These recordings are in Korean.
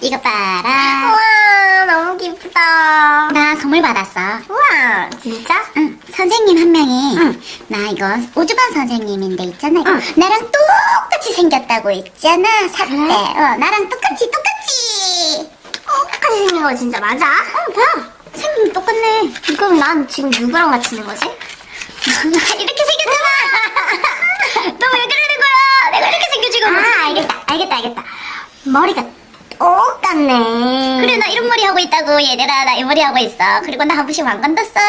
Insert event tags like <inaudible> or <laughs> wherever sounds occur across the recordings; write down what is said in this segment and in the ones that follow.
이거 봐라. 우와, 너무 기쁘다. 나 선물 받았어. 우와, 진짜? 응, 선생님 한 명이 응. 나 이거 오주반 선생님인데 있잖아. 이거 응. 나랑 똑같이 생겼다고 있잖아. 사때 그래? 어, 나랑 똑같이 똑같이. 똑같이 생긴 거 진짜 맞아? 어, 봐. 생긴 똑같네. 그럼 난 지금 누구랑 같이 있는 거지? <laughs> 이렇게 생겼잖아. <laughs> 너 왜 그러는 거야? 내가 이렇게 생겨 지금. 아, 알겠다, 알겠다, 알겠다. 머리가 똑같네. 그래 나 이런 머리 하고 있다고 얘들아 나 이 머리 하고 있어 그리고 나 한 번씩 왕관도 써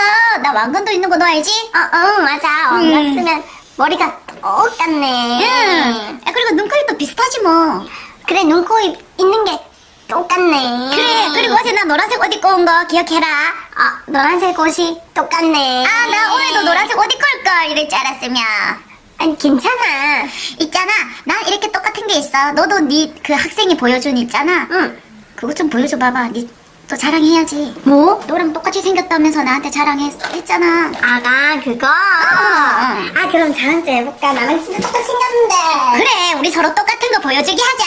나 왕관도 있는 거 너 알지? 어, 응, 맞아. 왕관 음. 쓰면 머리가 똑같네. 응 야, 그리고 눈코입도 비슷하지 뭐 그래, 눈, 코, 입 있는 게 똑같네. 그래 그리고 어제 나 노란색 옷 입고 온 거 기억해라 아, 노란색 옷이 똑같네. 아나 오늘도 노란색 옷 입고 올 걸 이럴 줄 알았으면 아니, 괜찮아. 있잖아 난 이렇게 똑같은 게 있어 너도 네 그 학생이 보여준 있잖아 응. 그거 좀 보여줘 봐봐 네 또 자랑해야지 뭐? 너랑 똑같이 생겼다면서 나한테 자랑했잖아 아가, 그거? 어. 아, 그럼 자랑 좀 해볼까? 나랑 진짜 똑같이 생겼는데. 그래 우리 서로 똑같은 거 보여주기 하자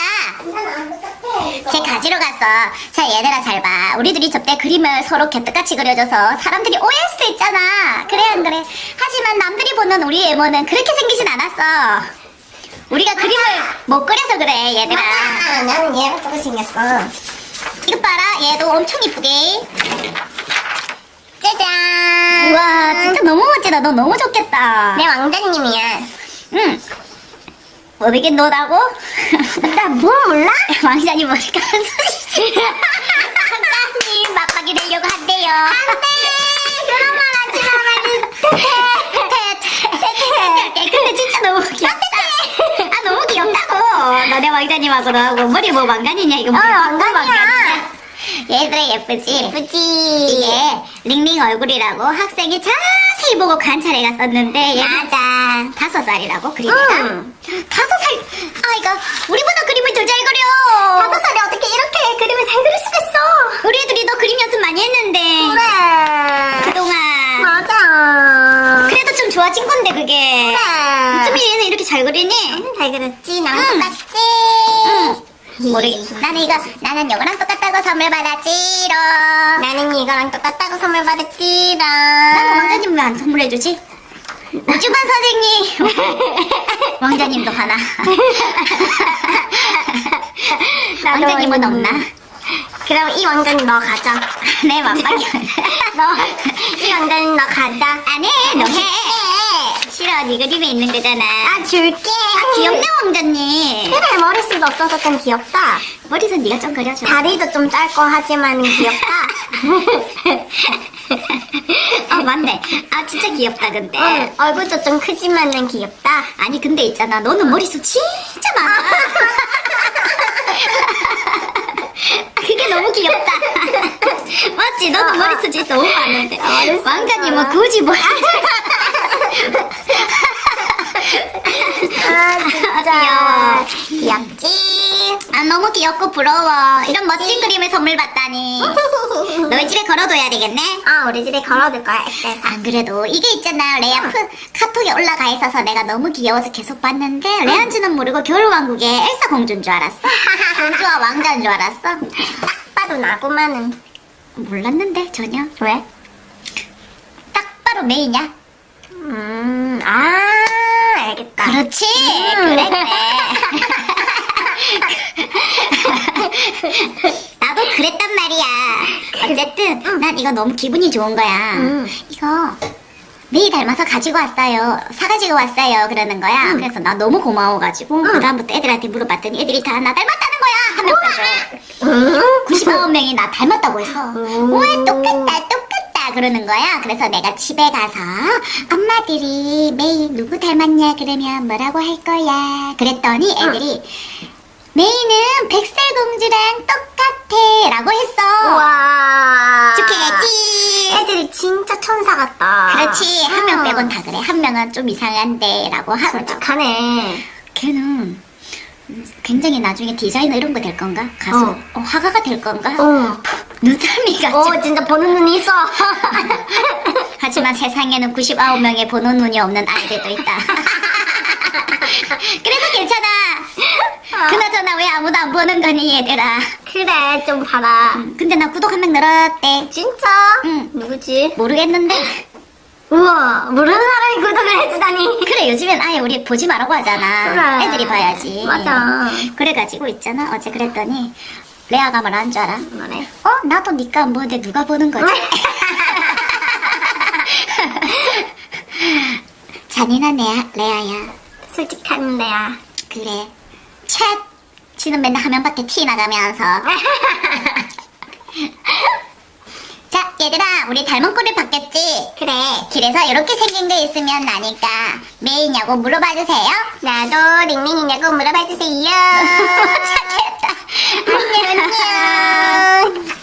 갔어. 자, 얘들아, 잘 봐. 우리 들이 저때 그림을 서로 개떡같이 그려줘서 사람들이 오해할 수도 있잖아. 그래, 안 그래? 하지만 남들이 보는 우리 외모는 그렇게 생기진 않았어. 우리가 그림을 못 그려서 그래, 얘들아. 아, 나는 얘랑 똑같이 생겼어. 이거 봐라. 얘도 엄청 이쁘게. 짜잔. 우와, 진짜 너무 멋지다. 너 너무 좋겠다. 내 왕자님이야. 응. 어디게 너라고? <laughs> 나 뭐 몰라? <laughs> 왕자님 머리가 한 소리지. 왕자님, 맞박이 되려고 한대요. 안돼. 그런 말 하지 마. 근데 진짜 너무 귀엽다. 아 너무 귀엽다고. 너네 왕자님하고 너하고 머리 뭐 왕관이냐 이거. 어, 머리 왕관이야. 얘들아 예쁘지? 예쁘지. 이게 링링 얼굴이라고 학생이 자세히 보고 관찰해가 썼는데 얘 맞아. 다섯 살이라고 그림이가. 응. 다섯 살. 아이가 우리보다 그림을 더 잘 그려. 다섯 살에 어떻게 이렇게 그림을 잘 그릴 수가 있어? 우리 애들이 너 그림 연습 많이 했는데. 그래. 그동안. 맞아. 그래도 좀 좋아진 건데 그게. 그래. 어쩜 얘는 이렇게 잘 그리니? 잘 그렸지? 나랑 응. 똑같지? 응. 모르겠어. 나는 이거, 나는 이거랑 똑같다고 선물 받았지롱. 나는 이거랑 똑같다고 선물 받았지롱. 나는 왕자님 왜 안 선물해주지? 우주반 선생님. <laughs> 왕자님도 하나. 왕자님은 왕자님. 없나? 그럼 이 왕자님 너 가져. <laughs> 네, 왕자님. <laughs> 너, 이 왕자님 너 가져. 안 해, 너 해. 싫어, 네 그림에 있는 거잖아. 아, 줄게. 아, 귀엽네, 왕자님. 그래, 머리숱 없어서 좀 귀엽다. 머리선 네가 좀 그려줘. 다리도 좀 짧고 하지만 귀엽다. 아, 맞네. 아, 진짜 귀엽다, 근데. 응, 얼굴도 좀 크지만은 귀엽다. 아니, 근데 있잖아. 너는 머리숱 진짜 많아. <laughs> 그게 너무 귀엽다. 맞지? 너도 어, 어. 머리숱이 너무 많은데. 머리숱 왕자님은 많아. 굳이 뭐. 아, 진짜. 귀엽지? 아, 너무 귀엽고 부러워. 이런 멋진 그림을 선물 받다니. <laughs> 너희 집에 걸어둬야 되겠네? 아, 우리 집에 걸어둘 거야, 엑셀사. 안 그래도 이게 있잖아. 레아 프 카톡에 올라가 있어서 내가 너무 귀여워서 계속 봤는데 레안지는 모르고 겨울왕국의 엘사 공주인 줄 알았어. <laughs> 공주와 왕자인 줄 알았어. 딱 봐도 나구만은. 몰랐는데 전혀. 왜? 딱 바로 메이냐? 음, 아, 알겠다. 그렇지. 음. 그래 그래. <laughs> 나도 그랬단 말이야. 어쨌든 난 이거 너무 기분이 좋은 거야. 음. 이거 메이 닮아서 가지고 왔어요. 사가지고 왔어요. 그러는 거야. 그래서 나 너무 고마워가지고 그다음부터 애들한테 물어봤더니 애들이 다 나 닮았다는 거야. 한 명까지. 음. 99명이 나 닮았다고 했어. 음. 똑같다 똑같다 그러는 거야. 그래서 내가 집에 가서 엄마들이 메이 누구 닮았냐 그러면 뭐라고 할 거야. 그랬더니 애들이 메이는 백설공주랑 똑같아 라고 했어. 우와. 축하했지. 애들이 진짜 천사 같다. 그렇지. 한명 어. 빼곤 다 그래. 한 명은 좀 이상한데 라고 하고 솔직하네. 걔는 굉장히 나중에 디자이너 이런 거 될 건가? 가수 어. 어, 화가가 될 건가? 어. 눈썰미가 어, 좀 진짜 보는 눈이 있어. <laughs> 하지만 세상에는 99명의 보는 눈이 없는 아이들도 있다. <laughs> 그래서 괜찮아. 그나저나 왜 아무도 안 보는 거니 얘들아. 그래, 좀 봐라. 근데 나 구독 한 명 늘었대. 진짜? 응. 누구지? 모르겠는데. 우와, 모르는 사람이 구독을 해주다니. 그래, 요즘엔 아예 우리 보지 말라고 하잖아. 그래. 애들이 봐야지. 맞아. 그래가지고 있잖아. 어제 그랬더니, 레아가 말한 줄 알아? 뭐래? 어? 나도 니가 안 보는데 누가 보는 거지? <laughs> 잔인한 레아, 레아야. 솔직한 레아. 그래. 챗! 지는 맨날 화면 밖에 티 나가면서. <laughs> 자, 얘들아, 우리 닮은 꼴을 봤겠지? 그래. 길에서 이렇게 생긴 게 있으면 나니까 메이냐고 물어봐 주세요. 나도 링링이냐고 물어봐 주세요. <laughs> 착했다. 안녕, 안녕.